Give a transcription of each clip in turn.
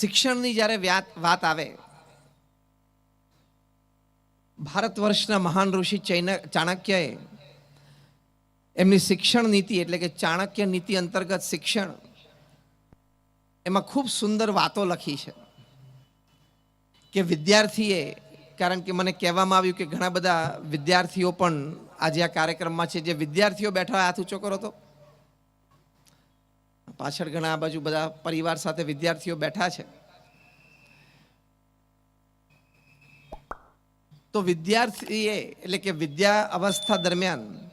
શિક્ષણની જ્યારે વાત આવે, ભારત વર્ષના મહાન ઋષિ ચાણક્યએ એમની શિક્ષણ નીતિ એટલે કે ચાણક્ય નીતિ અંતર્ગત શિક્ષણ, એમાં ખૂબ સુંદર વાતો લખી છે. કે વિદ્યાર્થીએ, કારણ કે મને કહેવામાં આવ્યું કે ઘણા બધા વિદ્યાર્થીઓ પણ આજે આ કાર્યક્રમમાં છે, જે વિદ્યાર્થીઓ બેઠા હાથ ઊંચો કરો તો? પાછળ ઘણા બાજુ બધા પરિવાર સાથે વિદ્યાર્થીઓ બેઠા છે. તો વિદ્યાર્થીએ એટલે કે વિદ્યા અવસ્થા દરમિયાન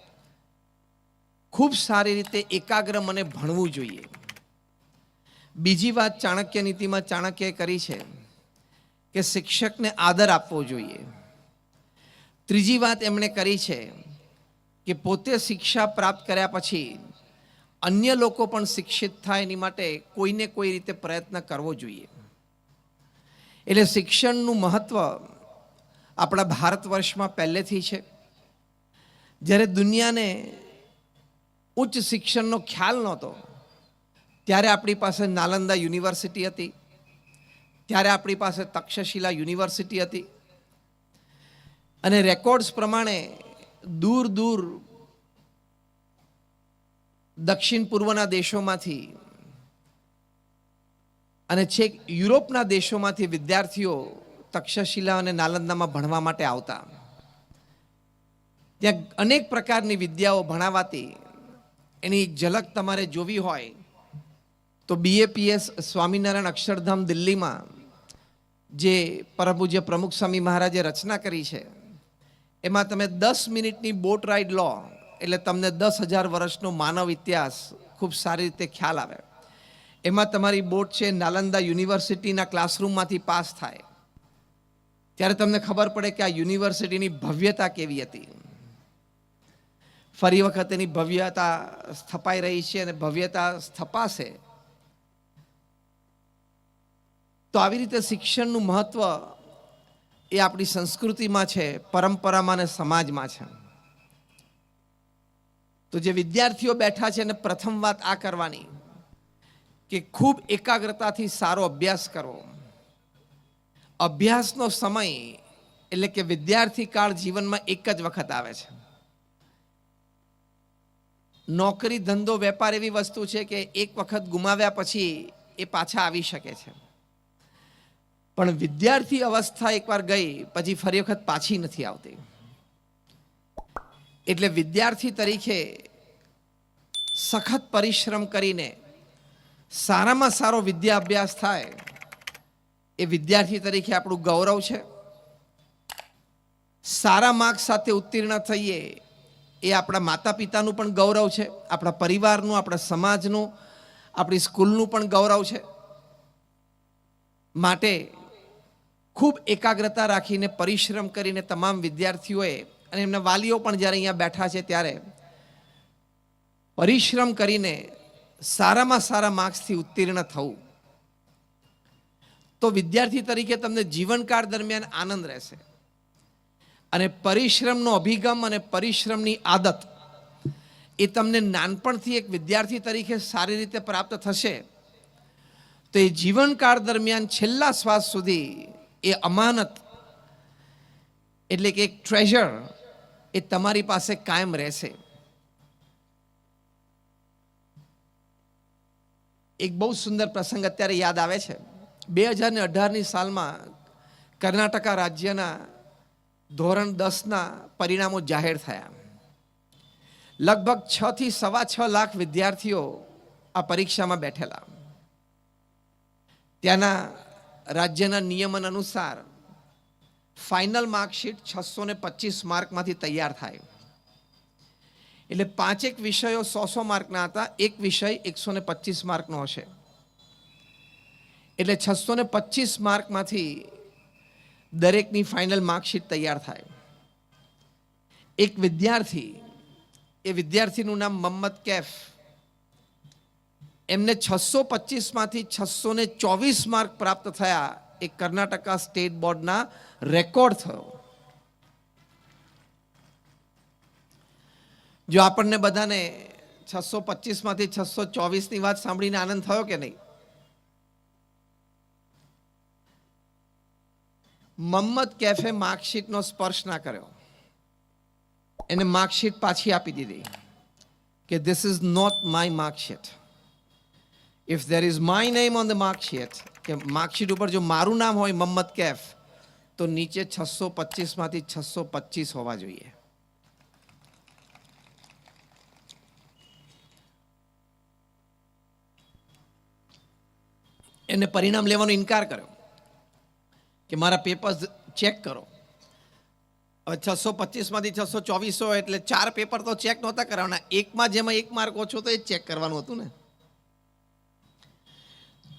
ખૂબ સારી રીતે એકાગ્ર મને ભણવું જોઈએ. બીજી વાત ચાણક્ય નીતિમાં ચાણક્યએ કરી છે કે શિક્ષકને આદર આપવો જોઈએ. ત્રીજી વાત એમણે કરી છે કે પોતે શિક્ષા પ્રાપ્ત કર્યા પછી અન્ય લોકો પણ શિક્ષિત થાય એની માટે કોઈને કોઈ રીતે પ્રયત્ન કરવો જોઈએ. એટલે શિક્ષણનું મહત્ત્વ આપણા ભારત વર્ષમાં પહેલેથી છે. જ્યારે દુનિયાને ઉચ્ચ શિક્ષણનો ખ્યાલ નહોતો, ત્યારે આપણી પાસે નાલંદા યુનિવર્સિટી હતી, ત્યારે આપણી પાસે તક્ષશિલા યુનિવર્સિટી હતી. અને રેકોર્ડ્સ પ્રમાણે દૂર દૂર દક્ષિણ પૂર્વના દેશોમાંથી અને છેક યુરોપના દેશોમાંથી વિદ્યાર્થીઓ તક્ષશિલા અને નાલંદામાં ભણવા માટે આવતા. ત્યાં અનેક પ્રકારની વિદ્યાઓ ભણાવાતી. એની એક ઝલક તમારે જોવી હોય તો બીએપીએસ સ્વામિનારાયણ અક્ષરધામ દિલ્હીમાં જે પરમ પ્રમુખ સ્વામી મહારાજે રચના કરી છે. એમાં તમે દસ મિનિટની બોટ રાઈડ લો. એટલે તમને દસ હજાર વર્ષનો માનવ ઇતિહાસ ખૂબ સારી રીતે ખ્યાલ આવે. એમાં તમારી બોટ છે નાલંદા યુનિવર્સિટીના ક્લાસરૂમમાંથી પાસ થાય. ત્યારે તમને ખબર પડે કે આ યુનિવર્સિટીની ભવ્યતા કેવી હતી. ફરી વખત એની ભવ્યતા સ્થપાઈ રહી છે અને ભવ્યતા સ્થપાશે. તો આવી રીતે શિક્ષણનું મહત્વ એ આપણી સંસ્કૃતિમાં છે, પરંપરામાં અને સમાજમાં છે. તો જે વિદ્યાર્થીઓ બેઠા છે એને પ્રથમ વાત આ કરવાની કે ખૂબ એકાગ્રતાથી સારો અભ્યાસ કરવો અભ્યાસનો સમય એટલે કે વિદ્યાર્થી કાળ જીવનમાં એક જ વખત આવે છે. નોકરી, ધંધો, વેપાર એવી વસ્તુ છે કે એક વખત ગુમાવ્યા પછી એ પાછા આવી શકે છે. પણ વિદ્યાર્થી અવસ્થા એકવાર ગઈ, પછી ફરી વખત પાછી નથી આવતી. એટલે વિદ્યાર્થી તરીકે સખત પરિશ્રમ કરીને સારામાં સારો વિદ્યા અભ્યાસ થાય, એ વિદ્યાર્થી તરીકે આપણું ગૌરવ છે. સારા માર્ક્સ સાથે ઉત્તીર્ણ થઈએ, એ આપણા માતા પિતાનું પણ ગૌરવ છે, આપણા પરિવારનું, આપણા સમાજનું, આપણી સ્કૂલનું પણ ગૌરવ છે. માટે ખૂબ એકાગ્રતા રાખીને, પરિશ્રમ કરીને તમામ વિદ્યાર્થીઓએ અને એમના વાલીઓ પણ જ્યારે અહીંયા બેઠા છે ત્યારે પરિશ્રમ કરીને સારામાં સારા માર્ક્સથી ઉત્તીર્ણ થવું. તો વિદ્યાર્થી તરીકે તમને જીવનકાળ દરમિયાન આનંદ રહેશે. અને પરિશ્રમનો અભિગમ અને પરિશ્રમની આદત એ તમને નાનપણથી એક વિદ્યાર્થી તરીકે સારી રીતે પ્રાપ્ત થશે. તો એ જીવનકાળ દરમિયાન છેલ્લા શ્વાસ સુધી એ અમાનત એટલે કે એક ટ્રેઝર એ તમારી પાસે કાયમ રહેશે. એક બહુ સુંદર પ્રસંગ અત્યારે યાદ આવે છે. બે હજાર ને અઢારની સાલમાં કર્ણાટકા રાજ્યના ધોરણ દસના પરિણામો જાહેર થયા. લગભગ છ થી સવા છ લાખ વિદ્યાર્થીઓ આ પરીક્ષામાં બેઠેલા. ત્યાંના રાજ્યના નિયમન અનુસાર ફાઇનલ માર્કશીટ છસો ને પચીસ માર્કમાંથી તૈયાર થાય. એટલે પાંચેક વિષયો સો સો માર્કના હતા, એક વિષય એકસો ને પચીસ માર્કનો હશે. એટલે છસો ને પચીસ માર્કમાંથી દરેકની ફાઇનલ માર્કશીટ તૈયાર થાય. એક વિદ્યાર્થી, એ વિદ્યાર્થીનું નામ મમ્મદ કેફ. એમને છસો પચીસમાંથી છસો ને ચોવીસ માર્ક પ્રાપ્ત થયા. એ કર્ણાટકા સ્ટેટ બોર્ડના રેકોર્ડ થયો. જો આપણને બધાને છસો પચીસમાંથી છસો ચોવીસની વાત સાંભળીને આનંદ થયો કે નહીં? મમ્મદ કેફે માર્કશીટનો સ્પર્શ ના કર્યો. એને માર્કશીટ પાછી આપી દીધી કે this is not my marksheet if there is my name on the marksheet કે માર્કશીટ ઉપર જો મારું નામ હોય મમ્મદ કેફ, તો નીચે છસો પચીસમાંથી છસો પચીસ હોવા જોઈએ. એને પરિણામ લેવાનો ઇનકાર કર્યો કે મારા પેપર્સ ચેક કરો. છસો પચીસમાંથી છસો ચોવીસો એટલે ચાર પેપર તો ચેક નહોતા કરાવવાના. એકમાં જેમાં એક માર્ક ઓછો તો એ ચેક કરવાનું હતું ને.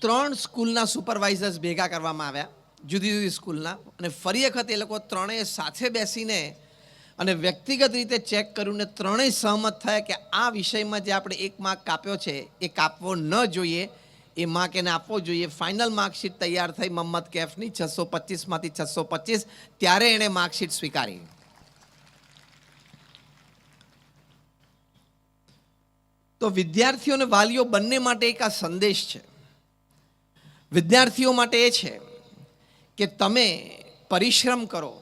ત્રણ સ્કૂલના સુપરવાઇઝર્સ ભેગા કરવામાં આવ્યા, જુદી જુદી સ્કૂલના. અને ફરી વખત એ લોકો ત્રણેય સાથે બેસીને અને વ્યક્તિગત રીતે ચેક કર્યું ત્રણેય સહમત થયા કે આ વિષયમાં જે આપણે એક માર્ક કાપ્યો છે, એ કાપવો ન જોઈએ, એ માર્ક એને આપવો જોઈએ. ફાઇનલ માર્કશીટ તૈયાર થઈ મહમ્મદ કેફની છસો પચીસમાંથી છસો પચીસ, ત્યારે એણે માર્કશીટ સ્વીકારી. તો વિદ્યાર્થીઓ અને વાલીઓ બંને માટે એક આ સંદેશ છે. વિદ્યાર્થીઓ માટે એ છે કે તમે પરિશ્રમ કરો.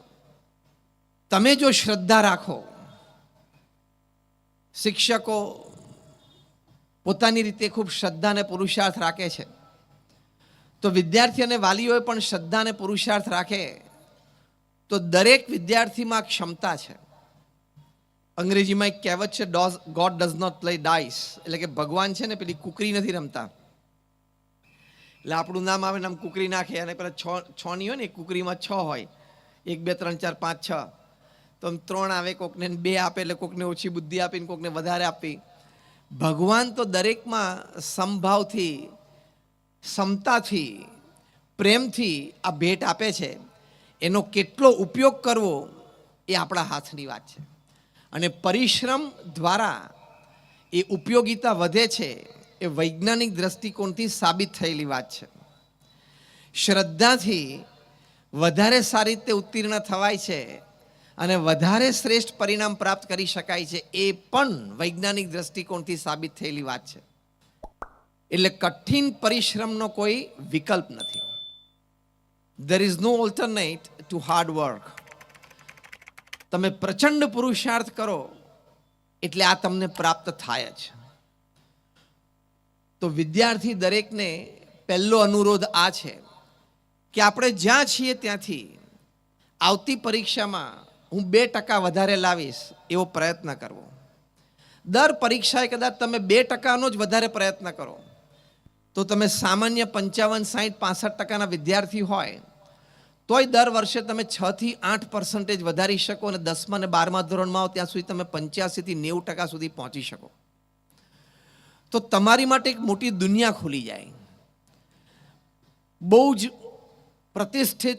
તમે જો શ્રદ્ધા રાખો, શિક્ષકો પોતાની રીતે ખૂબ શ્રદ્ધા અને પુરુષાર્થ રાખે છે. તો વિદ્યાર્થી અને વાલીઓએ પણ શ્રદ્ધા અને પુરુષાર્થ રાખે તો દરેક વિદ્યાર્થીમાં ક્ષમતા છે. અંગ્રેજીમાં એક કહેવત છે does God does not play dice એટલે કે ભગવાન છે ને પેલી કુકરી નથી રમતા. એટલે આપણું નામ આવે ને આમ કુકરી નાખે અને પેલા છ છની હોય ને કુકરીમાં છ હોય. એક, બે, ત્રણ, ચાર, પાંચ, છ. તો આમ ત્રણ આવે, કોકને બે આપે એટલે કોકને ઓછી બુદ્ધિ આપીને કોકને વધારે આપી. ભગવાન તો દરેકમાં સમભાવથી ક્ષમતાથી, પ્રેમથી આ ભેટ આપે છે. એનો કેટલો ઉપયોગ કરવો એ આપણા હાથની વાત છે. અને પરિશ્રમ દ્વારા એ ઉપયોગિતા વધે છે. એ વૈજ્ઞાનિક દ્રષ્ટિકોણથી સાબિત થયેલી વાત છે. શ્રદ્ધાથી વધારે સારી રીતે ઉત્તીર્ણ થવાય છે અને વધારે શ્રેષ્ઠ પરિણામ પ્રાપ્ત કરી શકાય છે એ પણ વૈજ્ઞાનિક દ્રષ્ટિકોણથી સાબિત થયેલી વાત છે. એટલે કઠિન પરિશ્રમનો કોઈ વિકલ્પ નથી. There is no alternate to hard work તમે પ્રચંડ પુરુષાર્થ કરો એટલે આ તમને પ્રાપ્ત થાય જ. તો વિદ્યાર્થી દરેકને પહેલો અનુરોધ આ છે કે આપણે જ્યાં છીએ ત્યાંથી આવતી પરીક્ષામાં હું બે ટકા વધારે લાવીશ એવો પ્રયત્ન કરવો. દર પરીક્ષાએ કદાચ તમે બે ટકાનો જ વધારે પ્રયત્ન કરો. તો તમે સામાન્ય પંચાવન, સાહીઠ, પાસઠ ટકાના વિદ્યાર્થી હોય, તોય દર વર્ષે તમે છ થી આઠ પર્સન્ટેજ વધારી શકો અને દસમા અને બારમા ધોરણમાં આવો, ત્યાં સુધી તમે પંચ્યાસીથી નેવું ટકા સુધી પહોંચી શકો. તો તમારી માટે એક મોટી દુનિયા ખુલી જાય. બહુ જ પ્રતિષ્ઠિત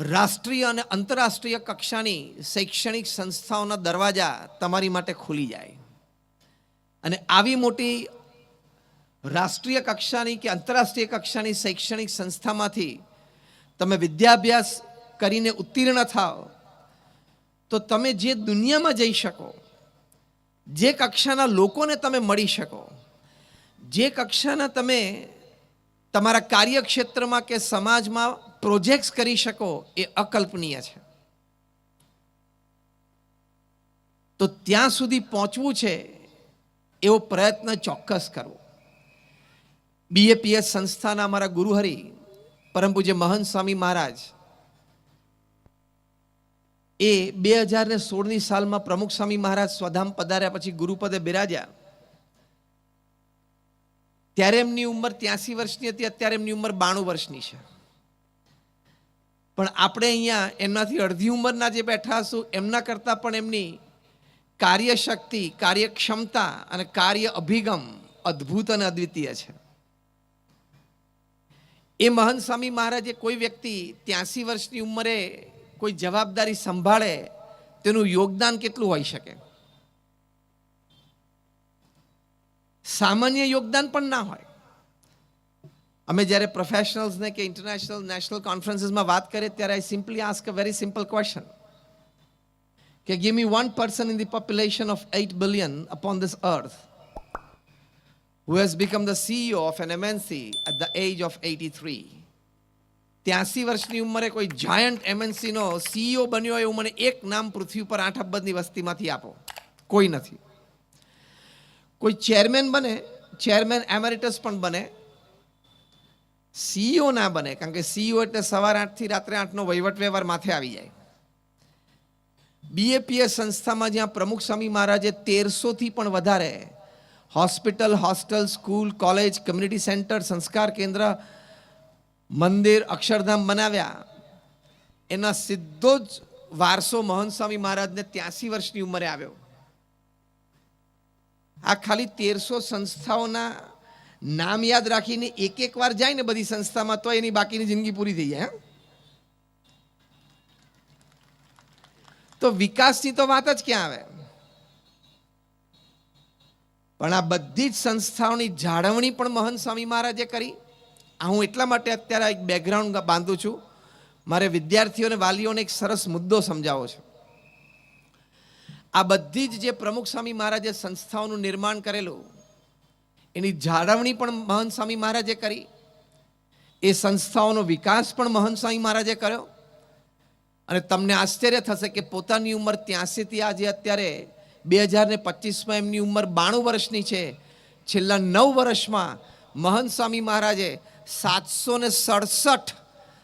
રાષ્ટ્રીય અને આંતરરાષ્ટ્રીય કક્ષાની શૈક્ષણિક સંસ્થાઓના દરવાજા તમારી માટે ખુલી જાય. અને આવી મોટી રાષ્ટ્રીય કક્ષાની કે આંતરરાષ્ટ્રીય કક્ષાની શૈક્ષણિક સંસ્થામાંથી તમે વિદ્યાભ્યાસ કરીને ઉત્તીર્ણ થાઓ, તો તમે જે દુનિયામાં જઈ શકો જે કક્ષાના લોકોને તમે મળી શકો, જે કક્ષાના તમે તમારા કાર્યક્ષેત્રમાં કે સમાજમાં પ્રોજેક્ટ્સ કરી શકો, એ અકલ્પનીય છે. તો ત્યાં સુધી પહોંચવું છે એવો પ્રયત્ન ચોક્કસ કરવો. બીએપીએસ સંસ્થાના અમારા ગુરુહરિ પરમ પૂજ્ય મહંત સ્વામી મહારાજ એ બે હજાર ને સોળની સાલમાં પ્રમુખ સ્વામી મહારાજ સ્વધામ પધાર્યા પછી ગુરુપદે બિરાજ્યા. ત્યારે એમની ઉંમર ત્યાસી વર્ષની હતી, અત્યારે એમની ઉંમર બાણું વર્ષની છે. પણ આપણે અહીંયા એમનાથી અડધી ઉંમરના જે બેઠા હશું, એમના કરતાં પણ એમની કાર્યશક્તિ, કાર્યક્ષમતા અને કાર્ય અભિગમ અદ્ભુત અને અદ્વિતીય છે. એ મહંત સ્વામી મહારાજે કોઈ વ્યક્તિ ત્યાસી વર્ષની ઉંમરે કોઈ જવાબદારી સંભાળે, તેનું યોગદાન કેટલું હોઈ શકે? સામાન્ય યોગદાન પણ ના હોય. અમે જ્યારે પ્રોફેશનલ્સને કે ઇન્ટરનેશનલ નેશનલ કોન્ફરન્સીસમાં વાત કરીએ, ત્યારે I simply ask a very simple question કે give me one person in the population of eight billion upon this earth who has become the CEO of an MNC at the age of eighty 83. ત્યાસી વર્ષની ઉંમરે કોઈ giant એમએનસીનો CEO બન્યો એવું મને એક નામ પૃથ્વી પર આઠ અબજની વસ્તીમાંથી આપો. કોઈ નથી. કોઈ ચેરમેન બને ચેરમેન એમેરિટસ પણ બને સીઈઓ ના બને, કારણ કે સીઈઓ એટલે સવાર આઠથી રાત્રે આઠનો વહીવટ વ્યવહાર માથે આવી જાય. બીએપીએસ સંસ્થામાં જ્યાં પ્રમુખ સ્વામી મહારાજે તેરસોથી પણ વધારે, hospital, hostel, school, college, community centre, સંસ્કાર કેન્દ્ર મંદિર અક્ષરધામ બનાવ્યા એના સીધો જ વારસો મહંત સ્વામી મહારાજને ત્યાસી વર્ષની ઉંમરે આવ્યો. આ ખાલી તેરસો સંસ્થાઓના નામ યાદ રાખીને એક એક વાર જાય ને બધી સંસ્થામાં તો એની બાકીની જિંદગી પૂરી થઈ જાય તો વિકાસની તો વાત જ ક્યાં આવે? પણ આ બધી જ સંસ્થાઓની જાળવણી પણ મહંત સ્વામી મહારાજે કરી. આ હું એટલા માટે અત્યારે એક બેકગ્રાઉન્ડ બાંધું છું. મારે વિદ્યાર્થીઓને, વાલીઓને એક સરસ મુદ્દો સમજાવો છે. આ બધી જ જે પ્રમુખ સ્વામી મહારાજે સંસ્થાઓનું નિર્માણ કરેલું, એની જાળવણી પણ મહંત સ્વામી મહારાજે કરી. એ સંસ્થાઓનો વિકાસ પણ મહંત સ્વામી મહારાજે કર્યો. અને તમને આશ્ચર્ય થશે કે પોતાની ઉંમર ત્યાંસીથી આજે અત્યારે બે હજાર ને પચીસમાં એમની ઉંમર બાણું વર્ષની છે. છેલ્લા નવ વર્ષમાં મહંત સ્વામી મહારાજે સાતસો ને સડસઠ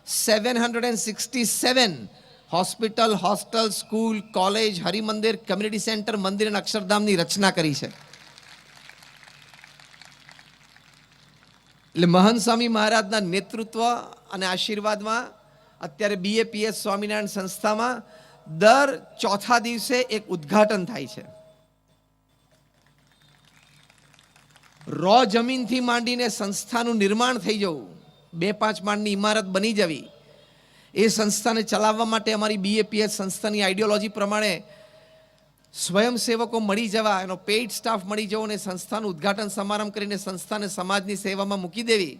seven hundred and sixty seven hospital hostel school college હરિમંદિર community centre મંદિર અને અક્ષરધામની રચના કરી છે. એટલે મહંત સ્વામી મહારાજના નેતૃત્વ અને આશીર્વાદમાં અત્યારે બીએપીએસ સ્વામિનારાયણ સંસ્થામાં દર ચોથા દિવસે એક ઉદ્ઘાટન થાય છે. રો જમીનથી માંડીને સંસ્થાનું નિર્માણ થઈ જવું. બે પાંચ માળની ઇમારત બની જવી. એ સંસ્થાને ચલાવવા માટે અમારી બીએપીએસ સંસ્થાની આઈડિયોલોજી પ્રમાણે સ્વયંસેવકો મળી જવા, એનો પેઇડ સ્ટાફ મળી જવો અને સંસ્થાનું ઉદ્ઘાટન સમારંભ કરીને સંસ્થાને સમાજની સેવામાં મૂકી દેવી.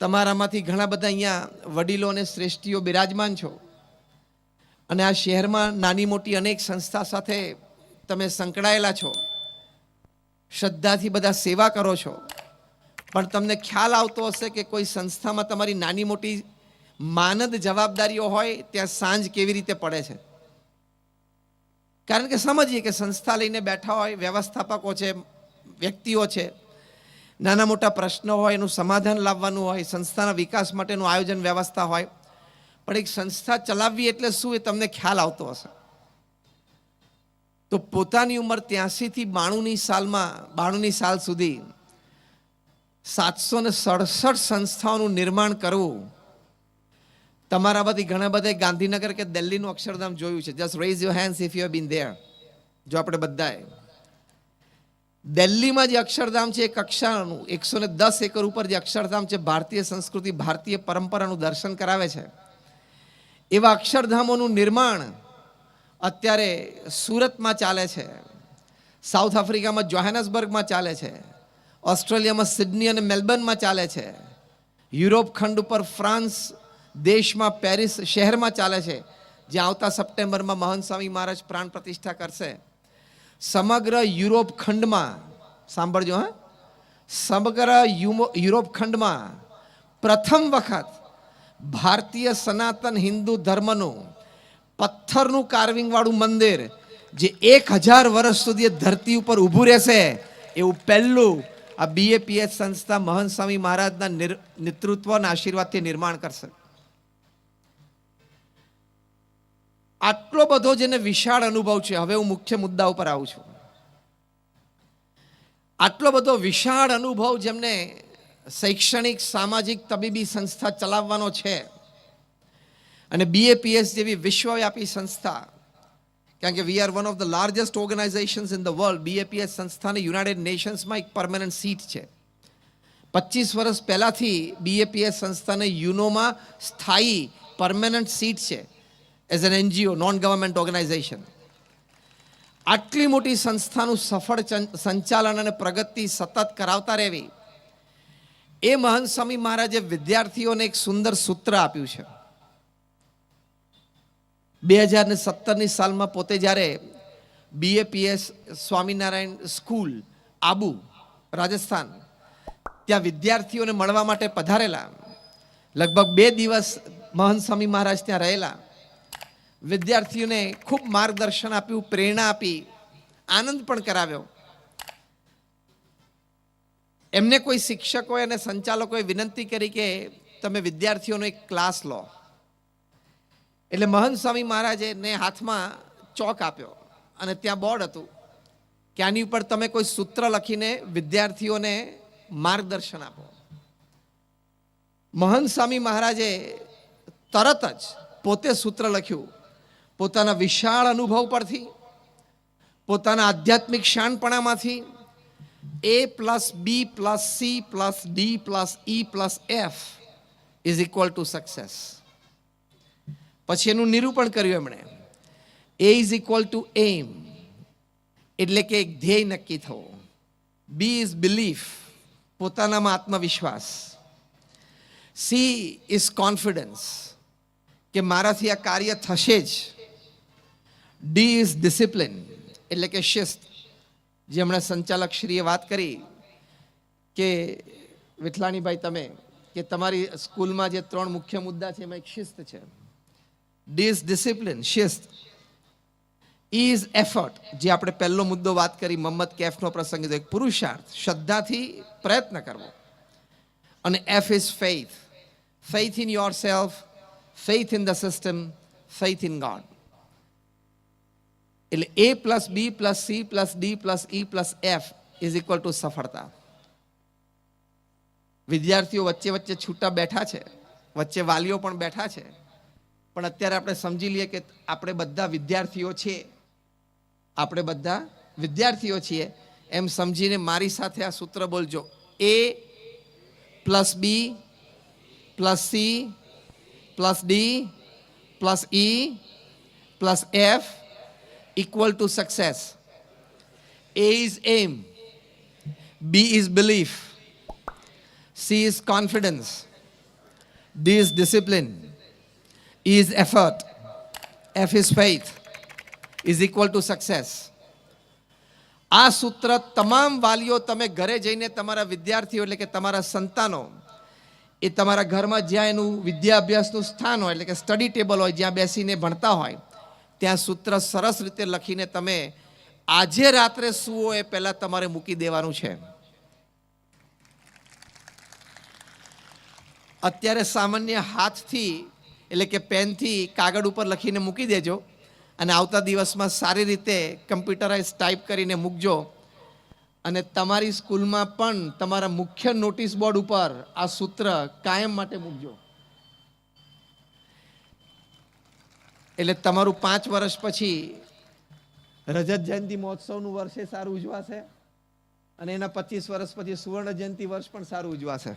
તમારામાંથી ઘણા બધા અહીંયા વડીલો અને શ્રેષ્ઠીઓ બિરાજમાન છો. અને આ શહેરમાં નાની મોટી અનેક સંસ્થા સાથે તમે સંકળાયેલા છો. શ્રદ્ધાથી બધા સેવા કરો છો. પણ તમને ખ્યાલ આવતો હશે કે કોઈ સંસ્થામાં તમારી નાની મોટી માનદ જવાબદારીઓ હોય, ત્યાં સાંજ કેવી રીતે પડે છે? કારણ કે સમજીએ કે સંસ્થા લઈને બેઠા હોય, વ્યવસ્થાપકો છે, વ્યક્તિઓ છે, નાના મોટા પ્રશ્નો હોય, એનું સમાધાન લાવવાનું હોય, સંસ્થાના વિકાસ માટેનું આયોજન વ્યવસ્થા હોય, પણ એક સંસ્થા ચલાવવી એટલે શું એ તમને ખ્યાલ આવતો હશે? તો પોતાની ઉંમર ત્યાંસીથી બાણુંની સાલમાં, બાણુંની સાલ સુધી સાતસો ને સડસઠ સંસ્થાઓનું નિર્માણ કરવું. તમારા બધી ઘણા બધા ગાંધીનગર કે દિલ્હીનું અક્ષરધામ જોયું છે. Just raise your hands if you been there જો આપણે બધાએ દિલ્હીમાં જે અક્ષરધામ છે એ કક્ષાનું એકસો ને દસ એકર ઉપર જે અક્ષરધામ છે, ભારતીય સંસ્કૃતિ, ભારતીય પરંપરાનું દર્શન કરાવે છે. એવા અક્ષરધામોનું નિર્માણ અત્યારે સુરતમાં ચાલે છે. સાઉથ આફ્રિકામાં જોહાનસબર્ગમાં ચાલે છે. ઓસ્ટ્રેલિયામાં સિડની અને મેલબર્નમાં ચાલે છે. યુરોપ ખંડ ઉપર ફ્રાન્સ દેશમાં પેરિસ શહેરમાં ચાલે છે. જ્યાં આવતા સપ્ટેમ્બરમાં મહંત સ્વામી મહારાજ પ્રાણ પ્રતિષ્ઠા કરશે. સમગ્ર યુરોપ ખંડમાં, સાંભળજો હા. સમગ્ર યુરોપ ખંડમાં પ્રથમ વખત ભારતીય સનાતન હિન્દુ ધર્મનું પથ્થરનું કાર્વિંગવાળું મંદિર જે એક હજાર વર્ષ સુધી ધરતી ઉપર ઊભું રહેશે, એવું પહેલું આ બીએપીએચ સંસ્થા મહંત સ્વામી મહારાજના નેતૃત્વના આશીર્વાદથી નિર્માણ કરશે. આટલો બધો જેને વિશાળ અનુભવ છે. હવે હું મુખ્ય મુદ્દા ઉપર આવું છું. આટલો બધો વિશાળ અનુભવ જેમને શૈક્ષણિક, સામાજિક તબીબી સંસ્થા ચલાવવાનો છે અને બીએપીએસ જેવી વિશ્વવ્યાપી સંસ્થા, કારણ કે we are one of the largest organisations in the world BAPS સંસ્થાને યુનાઇટેડ નેશન્સમાં એક પરમેનન્ટ સીટ છે. પચીસ વર્ષ પહેલાંથી બીએપીએસ સંસ્થાને યુનોમાં સ્થાયી પરમેનન્ટ સીટ છે as an NGO non government organisation આટલી મોટી સંસ્થાનું સફળ સંચાલન અને પ્રગતિ સતત કરાવતા રહેવી. એ મહંત સ્વામી મહારાજે વિદ્યાર્થીઓને એક સુંદર સૂત્ર આપ્યું છે. બે હજાર ને સત્તરની સાલમાં પોતે જ્યારે બીએપીએસ સ્વામિનારાયણ સ્કૂલ, આબુ, રાજસ્થાન, ત્યાં વિદ્યાર્થીઓને મળવા માટે પધારેલા, લગભગ બે દિવસ મહંત સ્વામી મહારાજ ત્યાં રહેલા, વિદ્યાર્થીઓને ખૂબ માર્ગદર્શન આપ્યું, પ્રેરણા આપી, આનંદ પણ કરાવ્યો. એમને કોઈ શિક્ષકોએ અને સંચાલકોએ વિનંતી કરી કે તમે વિદ્યાર્થીઓનો એક ક્લાસ લો. એટલે મહંત સ્વામી મહારાજે ને હાથમાં ચોક આપ્યો અને ત્યાં બોર્ડ હતું કે આની ઉપર તમે કોઈ સૂત્ર લખીને વિદ્યાર્થીઓને માર્ગદર્શન આપો. મહંત સ્વામી મહારાજે તરત જ પોતે સૂત્ર લખ્યું. પોતાના વિશાળ અનુભવ પરથી, પોતાના આધ્યાત્મિક શાણપણામાંથી A plus B plus C plus D plus E plus F is equal to success પછી એનું નિરૂપણ કર્યું એમણે. A is equal to M એટલે કે એક ધ્યેય નક્કી થવો. બી ઇઝ બિલીફ પોતાનામાં આત્મવિશ્વાસ. સી ઇઝ કોન્ફિડન્સ કે મારાથી આ કાર્ય થશે જ. ડી ઇઝ ડિસિપ્લિન એટલે કે શિસ્ત. જે હમણાં સંચાલકશ્રીએ વાત કરી કે વિઠલાણીભાઈ તમે, કે તમારી સ્કૂલમાં જે ત્રણ મુખ્ય મુદ્દા છે, એમાં એક શિસ્ત છે. ઇઝ ડિસિપ્લિન શિસ્ત ઇઝ એફર્ટ જે આપણે પહેલો મુદ્દો વાત કરી મહમ્મદ કેફનો પ્રસંગ એક પુરુષાર્થ, શ્રદ્ધાથી પ્રયત્ન કરવો. અને F is faith faith in yourself faith in the system faith in God એટલે A plus B plus C plus D plus E plus F is equal to સફળતા. વિદ્યાર્થીઓ વચ્ચે વચ્ચે છૂટા બેઠા છે, વચ્ચે વાલીઓ પણ બેઠા છે. પણ અત્યારે આપણે સમજી લઈએ કે આપણે બધા વિદ્યાર્થીઓ છીએ. આપણે બધા વિદ્યાર્થીઓ છીએ. એમ સમજીને મારી સાથે આ સૂત્ર બોલજો. A plus B plus C plus D plus E plus F equal to success A is M B is belief, C is confidence, D is discipline, E is effort, F is faith, is equal to success. આ સૂત્ર તમામ વાલીઓ તમે ઘરે જઈને તમારા વિદ્યાર્થીઓ એટલે કે તમારા સંતાનો એ તમારા ઘરમાં જ્યાં એનું વિદ્યાભ્યાસનું સ્થાન હોય એટલે કે સ્ટડી ટેબલ હોય જ્યાં બેસીને ભણતા હોય ત્યાં સૂત્ર સરસ રીતે લખીને તમે આજે રાત્રે સુવો એ પહેલાં તમારે મૂકી દેવાનું છે. અત્યારે સામાન્ય હાથથી એટલે કે પેનથી કાગળ ઉપર લખીને મૂકી દેજો અને આવતા દિવસમાં સારી રીતે કમ્પ્યુટરાઇઝ ટાઈપ કરીને મૂકજો. અને તમારી સ્કૂલમાં પણ તમારા મુખ્ય નોટિસ બોર્ડ ઉપર આ સૂત્ર કાયમ માટે મૂકજો. એટલે તમારું પાંચ વર્ષ પછી રજત જયંતિ મહોત્સવનું વર્ષે સારું ઉજવાશે અને એના પચીસ વર્ષ પછી સુવર્ણ જયંતિ વર્ષ પણ સારું ઉજવાશે.